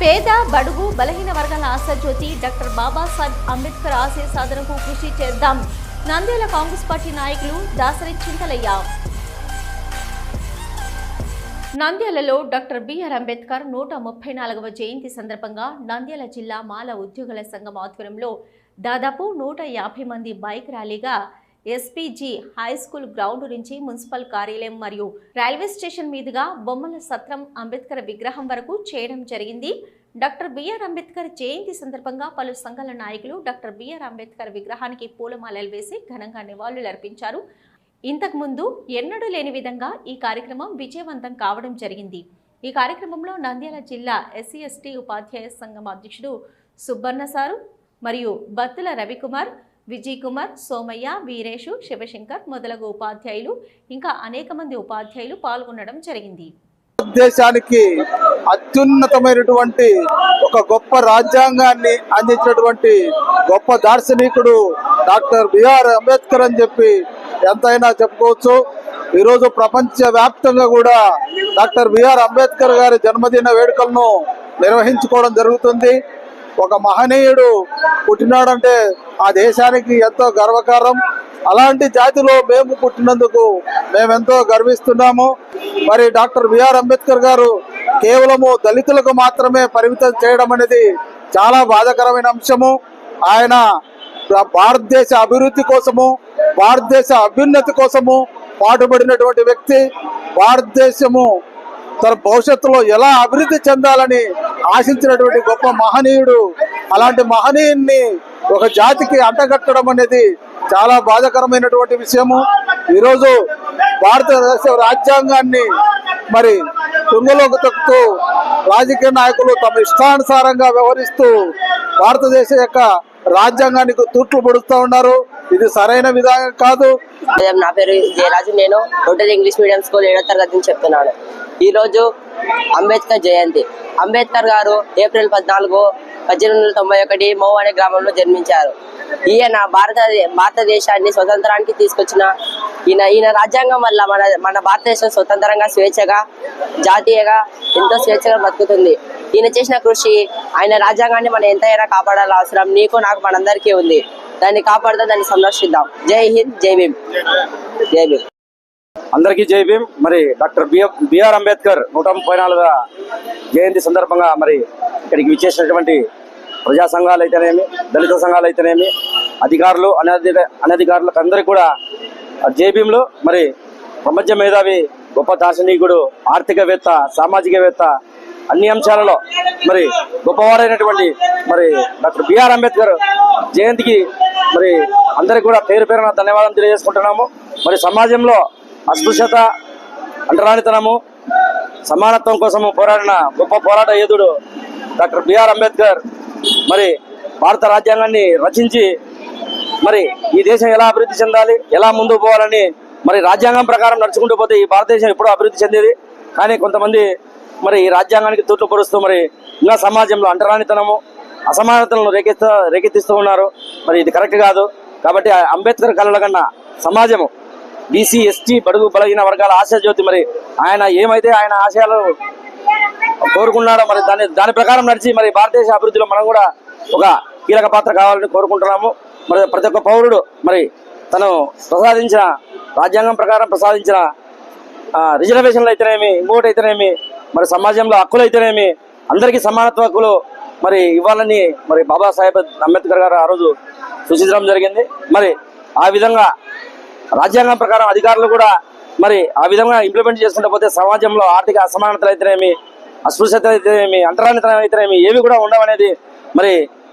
పేద బడుగు బలహీన వర్గాల ఆశాజ్యోతి డాక్టర్ బాబాసాహెబ్ అంబేద్కర్ ఆశయ సాధనకు కృషి చేద్దాం. నంద్యాల కాంగ్రెస్ పార్టీ నాయకులు దాసరి చింతలయ్య. నంద్యాలలో డాక్టర్ బిఆర్ అంబేద్కర్ నూట ముప్పై నాలుగవ జయంతి సందర్భంగా నంద్యాల జిల్లా మాల ఉద్యోగుల సంఘం ఆధ్వర్యంలో దాదాపు నూట యాభై మంది బైక్ ర్యాలీగా ఎస్పీజీ హై స్కూల్ గ్రౌండ్ నుంచి మున్సిపల్ కార్యాలయం మరియు రైల్వే స్టేషన్ మీదుగా బొమ్మల సత్రం అంబేద్కర్ విగ్రహం వరకు చేయడం జరిగింది. డాక్టర్ బిఆర్ అంబేద్కర్ జయంతి సందర్భంగా పలు సంఘాల నాయకులు డాక్టర్ బిఆర్ అంబేద్కర్ విగ్రహానికి పూలమాలలు వేసి ఘనంగా నివాళులర్పించారు ఇంతకుముందు ఎన్నడూ లేని విధంగా ఈ కార్యక్రమం విజయవంతం కావడం జరిగింది. ఈ కార్యక్రమంలో నంద్యాల జిల్లా ఎస్సీ ఎస్టీ ఉపాధ్యాయ సంఘం అధ్యక్షుడు సుబ్బన్న సారు మరియు బత్తుల రవికుమార్ విజయ్ కుమార్ సోమయ్య వీరేషు శివశంకర్ మొదలగు ఉపాధ్యాయులు ఇంకా అనేక మంది ఉపాధ్యాయులు పాల్గొనడం జరిగింది. దేశానికి అత్యున్నతమైనటువంటి ఒక గొప్ప రాజ్యాంగాన్ని అందించినటువంటి గొప్ప దార్శనికుడు డాక్టర్ బిఆర్ అంబేద్కర్ అని చెప్పి ఎంతైనా చెప్పుకోవచ్చు. ఈరోజు ప్రపంచ వ్యాప్తంగా కూడా డాక్టర్ బిఆర్ అంబేద్కర్ గారి జన్మదిన వేడుకలను నిర్వహించుకోవడం జరుగుతుంది. ఒక మహనీయుడు పుట్టినాడంటే ఆ దేశానికి ఎంతో గర్వకారం అలాంటి జాతిలో మేము పుట్టినందుకు మేమెంతో గర్విస్తున్నాము. మరి డాక్టర్ బిఆర్ అంబేద్కర్ గారు కేవలము దళితులకు మాత్రమే పరిమితం చేయడం అనేది చాలా బాధకరమైన అంశము. ఆయన భారతదేశ అభివృద్ధి కోసము భారతదేశ అభ్యున్నతి కోసము పాటుపడినటువంటి వ్యక్తి. భారతదేశము తన భవిష్యత్తులో ఎలా అభివృద్ధి చెందాలని ఆశించినటువంటి గొప్ప మహనీయుడు అలాంటి మహనీయుణ్ణి ఒక జాతికి అంటగట్టడం అనేది చాలా బాధాకరమైనటువంటి విషయము. ఈరోజు భారతదేశ రాజ్యాంగాన్ని మరి తుంగలోకి తొక్కుతూ రాజకీయ నాయకులు తమ ఇష్టానుసారంగా వ్యవహరిస్తూ భారతదేశం యొక్క రాజ్యాంగానికి తూట్లు పొడుస్తూ ఉన్నారు. ఇది సరైన విధానం కాదు. నా పేరు జయరాజు నేను రోటరీ ఇంగ్లీష్ మీడియం స్కూల్ ఏడో తరగతి చెప్తున్నాను. ఈరోజు అంబేద్కర్ జయంతి. అంబేద్కర్ గారు ఏప్రిల్ పద్నాలుగు పద్దెనిమిది వందల తొంభై ఒకటి మౌ అనే గ్రామంలో జన్మించారు. ఈయన భారత భారతదేశాన్ని స్వతంత్రానికి తీసుకొచ్చిన ఈయన ఈయన రాజ్యాంగం వల్ల మన మన భారతదేశం స్వతంత్రంగా స్వేచ్ఛగా జాతీయగా ఎంతో స్వేచ్ఛగా బతుకుతుంది. ఈయన చేసిన కృషి ఆయన రాజ్యాంగాన్ని మనం ఎంతైనా కాపాడాల్సిన అవసరం నీకు నాకు మనందరికీ ఉంది. దాన్ని కాపాడుదాం దాన్ని సంరక్షిద్దాం. జై హింద్ జై భీమ్. జై భీమ్. అందరికీ జై భీమ్. మరి డాక్టర్ బిఆర్ అంబేద్కర్ నూట ముప్పై నాలుగవ జయంతి సందర్భంగా మరి ఇక్కడికి విచ్చేసినటువంటి ప్రజా సంఘాలు అయితేనేమి దళిత సంఘాలు అయితేనేమి అధికారులు అనధి అనధికారులకు అందరికీ కూడా జై భీమ్లో మరి ప్రపంచ మేధావి గొప్ప దార్శనికుడు ఆర్థికవేత్త సామాజికవేత్త అన్ని అంశాలలో మరి గొప్పవారైనటువంటి మరి డాక్టర్ బిఆర్ అంబేద్కర్ జయంతికి మరి అందరికి కూడా పేరు పేరున ధన్యవాదం తెలియజేసుకుంటున్నాము. మరి సమాజంలో అస్పృశ్యత అంటరానితనము సమానత్వం కోసము పోరాడిన గొప్ప పోరాట యోధుడు డాక్టర్ బిఆర్ అంబేద్కర్. మరి భారత రాజ్యాంగాన్ని రచించి మరి ఈ దేశం ఎలా అభివృద్ధి చెందాలి ఎలా ముందుకు పోవాలని మరి రాజ్యాంగం ప్రకారం నడుచుకుంటూ పోతే ఈ భారతదేశం ఎప్పుడూ అభివృద్ధి చెందేది. కానీ కొంతమంది మరి ఈ రాజ్యాంగానికి తూట్లు మరి ఇంకా సమాజంలో అంటరానితనము అసమానతలను రేకెత్త రేకెత్తిస్తూ ఉన్నారు. మరి ఇది కరెక్ట్ కాదు. కాబట్టి ఆ అంబేద్కర్ కళల కన్నా సమాజము బీసీ ఎస్టీ బడుగు బలహీన వర్గాల ఆశాజ్యోతి మరి ఆయన ఏమైతే ఆయన ఆశయాలు కోరుకున్నాడో మరి దాని దాని ప్రకారం నడిచి మరి భారతదేశ అభివృద్ధిలో మనం కూడా ఒక కీలక పాత్ర కావాలని కోరుకుంటున్నాము. మరి ప్రతి ఒక్క పౌరుడు మరి తను ప్రసాదించిన రాజ్యాంగం ప్రకారం ప్రసాదించిన రిజర్వేషన్లు అయితేనేమి ఇంకోటి అయితేనేమి మరి సమాజంలో హక్కులు అయితేనేమి అందరికీ సమానత్వ హక్కులు మరి ఇవ్వాలని మరి బాబాసాహెబ్ అంబేద్కర్ గారు ఆ రోజు సూచించడం జరిగింది. మరి ఆ విధంగా రాజ్యాంగం ప్రకారం అధికారులు కూడా మరి ఆ విధంగా ఇంప్లిమెంట్ చేసుకుంటే పోతే సమాజంలో ఆర్థిక అసమానతలు అయితేనేమి అస్పృశ్యత అయితేనేమి అంతరానితనం అయితేనేమి ఏవి కూడా ఉండవనేది మరి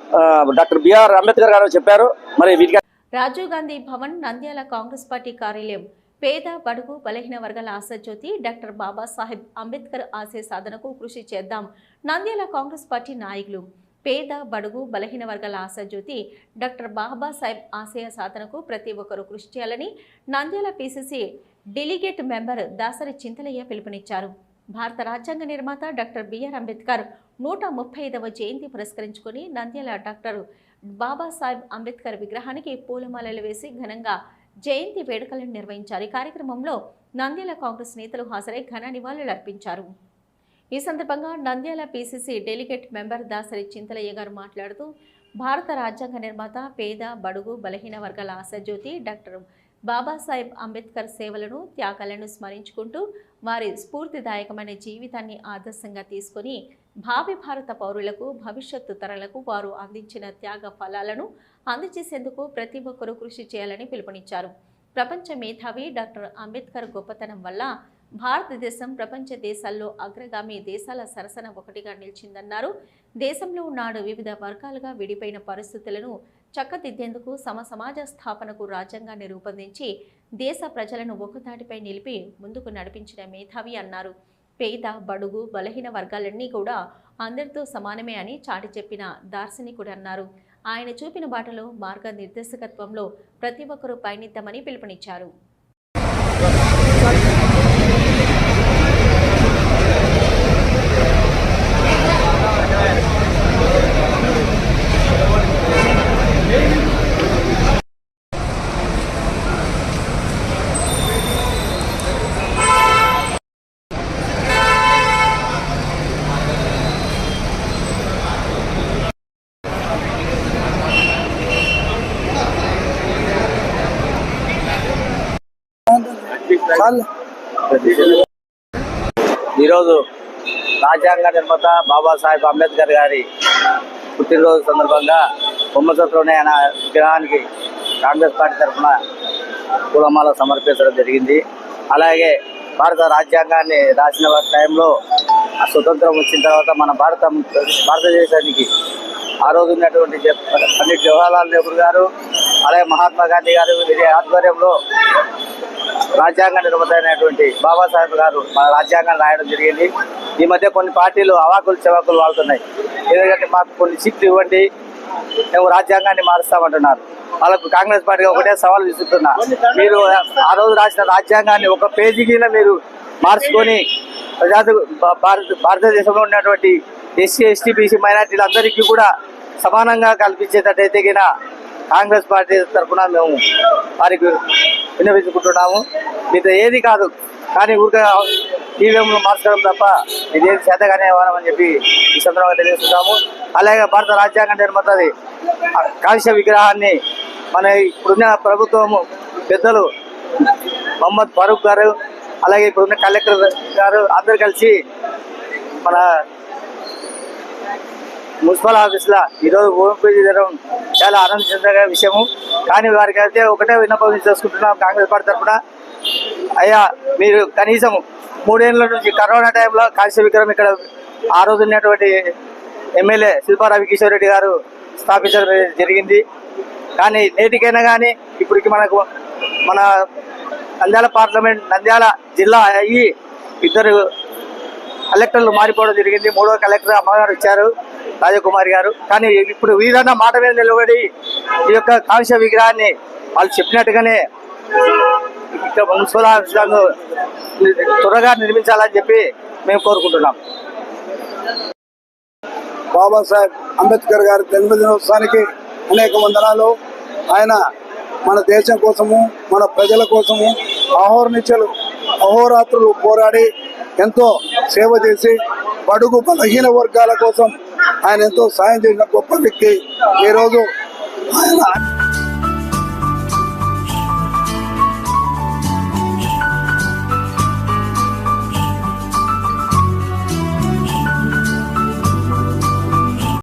ఆ, డాక్టర్ బిఆర్ అంబేద్కర్ గారు చెప్పారు. మరి వీటికి రాజీవ్ గాంధీ భవన్ నంద్యాల కాంగ్రెస్ పార్టీ కార్యాలయం. పేద బడుగు బలహీన వర్గాల ఆశాజ్యోతి డాక్టర్ బాబాసాహెబ్ అంబేద్కర్ ఆశయ సాధనకు కృషి చేద్దాం. నంద్యాల కాంగ్రెస్ పార్టీ నాయకులు. పేద బడుగు బలహీన వర్గాల ఆశాజ్యోతి డాక్టర్ బాబాసాహెబ్ ఆశయ సాధనకు ప్రతి ఒక్కరూ కృషి చేయాలని Nandyal PCC delegate member Dasari Chintalaiah పిలుపునిచ్చారు. భారత రాజ్యాంగ నిర్మాత డాక్టర్ బిఆర్ అంబేద్కర్ నూట ముప్పై ఐదవ జయంతి పురస్కరించుకుని నంద్యాల డాక్టర్ బాబాసాహెబ్ అంబేద్కర్ విగ్రహానికి పూలమాలలు వేసి ఘనంగా జయంతి వేడుకలను నిర్వహించారు. ఈ కార్యక్రమంలో నంద్యాల కాంగ్రెస్ నేతలు హాజరై ఘన నివాళులు అర్పించారు. ఈ సందర్భంగా Nandyal PCC delegate member Dasari Chintalaiah గారు మాట్లాడుతూ భారత రాజ్యాంగ నిర్మాత పేద బడుగు బలహీన వర్గాల ఆశాజ్యోతి డాక్టర్ బాబాసాహెబ్ అంబేద్కర్ సేవలను త్యాగాలను స్మరించుకుంటూ వారి స్ఫూర్తిదాయకమైన జీవితాన్ని ఆదర్శంగా తీసుకొని భావి భారత పౌరులకు భవిష్యత్తు తరలకు వారు అందించిన త్యాగ ఫలాలను అందజేసేందుకు ప్రతి ఒక్కరూ కృషి చేయాలని పిలుపునిచ్చారు. ప్రపంచ మేధావి డాక్టర్ అంబేద్కర్ గొప్పతనం వల్ల భారతదేశం ప్రపంచ దేశాల్లో అగ్రగామి దేశాల సరసన ఒకటిగా నిలిచిందన్నారు. దేశంలో నాడు వివిధ వర్గాలుగా విడిపోయిన పరిస్థితులను చక్కదిద్దేందుకు సమ సమాజ స్థాపనకు రాజ్యాంగాన్ని రూపొందించి దేశ ప్రజలను ఒకదాటిపై నిలిపి ముందుకు నడిపించిన మేధావి అన్నారు. పేద బడుగు బలహీన వర్గాలన్నీ కూడా అందరితో సమానమే అని చాటి చెప్పిన దార్శనికుడు అన్నారు. ఆయన చూపిన బాటలో మార్గనిర్దేశకత్వంలో ప్రతి ఒక్కరూ పయనిద్దామని పిలుపునిచ్చారు. ఈరోజు రాజ్యాంగ నిర్మాత బాబాసాహెబ్ అంబేద్కర్ గారి పుట్టినరోజు సందర్భంగా బొమ్మసత్లోనే ఆయన విగ్రహానికి కాంగ్రెస్ పార్టీ తరఫున పూలమాల సమర్పించడం జరిగింది. అలాగే భారత రాజ్యాంగాన్ని రాసిన టైంలో ఆ స్వతంత్రం వచ్చిన తర్వాత మన భారత భారతదేశానికి ఆ రోజు ఉన్నటువంటి పండిట్ జవహర్లాల్ నెహ్రూ గారు అలాగే మహాత్మా గాంధీ గారు వీరి ఆధ్వర్యంలో రాజ్యాంగ నిర్మాత అయినటువంటి బాబాసాహెబ్ గారు మన రాజ్యాంగాన్ని రాయడం జరిగింది. ఈ మధ్య కొన్ని పార్టీలు అవాకులు చెవాకులు వాడుతున్నాయి ఎందుకంటే మాకు కొన్ని సీట్లు ఇవ్వండి మేము రాజ్యాంగాన్ని మారుస్తామంటున్నారు. వాళ్ళకు కాంగ్రెస్ పార్టీ ఒకటే సవాల్ విసురుతున్నా. మీరు ఆ రోజు రాసిన రాజ్యాంగాన్ని ఒక పేజీకిలా మీరు మార్చుకొని ప్రజా భారత భారతదేశంలో ఉన్నటువంటి ఎస్సీ ఎస్టీ బీసీ మైనార్టీలందరికీ కూడా సమానంగా కల్పించేటట్టయితే కాంగ్రెస్ పార్టీ తరఫున మేము వారికి విన్నవించుకుంటున్నాము. మీతో ఏది కాదు కానీ ఊరికే ఈవీఎంలు మార్చడం తప్ప ఇదేది చేతగానే అని చెప్పి ఈ సందర్భంగా తెలియజేస్తున్నాము. అలాగే భారత రాజ్యాంగం నిర్మతది. కాశ్య విగ్రహాన్ని మన ఇప్పుడున్న ప్రభుత్వము పెద్దలు మహమ్మద్ ఫరూక్ గారు అలాగే ఇప్పుడున్న కలెక్టర్ గారు అందరు కలిసి మన మున్సిపల్ ఆఫీస్లో ఈరోజు భూమి పూజ జరగడం చాలా ఆనందించదగ్గ విషయము. కానీ వారికి అయితే ఒకటే విన్నపం చేసుకుంటున్నాం కాంగ్రెస్ పార్టీ తరఫున. అయ్యా మీరు కనీసం మూడేళ్ళ నుంచి కరోనా టైంలో కాశీ విక్రమ్ ఇక్కడ ఆ రోజు ఉన్నటువంటి ఎమ్మెల్యే శిల్పా రవికిషోర్ రెడ్డి గారు స్థాపించడం జరిగింది. కానీ నేటికైనా కానీ ఇప్పటికి మనకు మన నంద్యాల పార్లమెంట్ నంద్యాల జిల్లా అయ్యి ఇద్దరు కలెక్టర్లు మారిపోవడం జరిగింది. మూడో కలెక్టర్ అమ్మగారు ఇచ్చారు రాజకుమారి గారు. కానీ ఇప్పుడు వీరన్న మాట మీద నిలబడి ఈ యొక్క కాంస్య విగ్రహాన్ని వాళ్ళు చెప్పినట్టుగానే ఇక్కడ మున్సిపల్ ఆఫీసులను త్వరగా నిర్మించాలని చెప్పి మేము కోరుకుంటున్నాం. బాబాసాహెబ్ అంబేద్కర్ గారి జన్మదినోత్సవానికి అనేక వందనాలు. ఆయన మన దేశం కోసము మన ప్రజల కోసము అహోర్నిచలు అహోరాత్రులు పోరాడి ఎంతో సేవ చేసి బడుగు బలహీన వర్గాల కోసం ఆయన ఎంతో సాయం చేసిన గొప్ప వ్యక్తి ఈరోజు ఆయన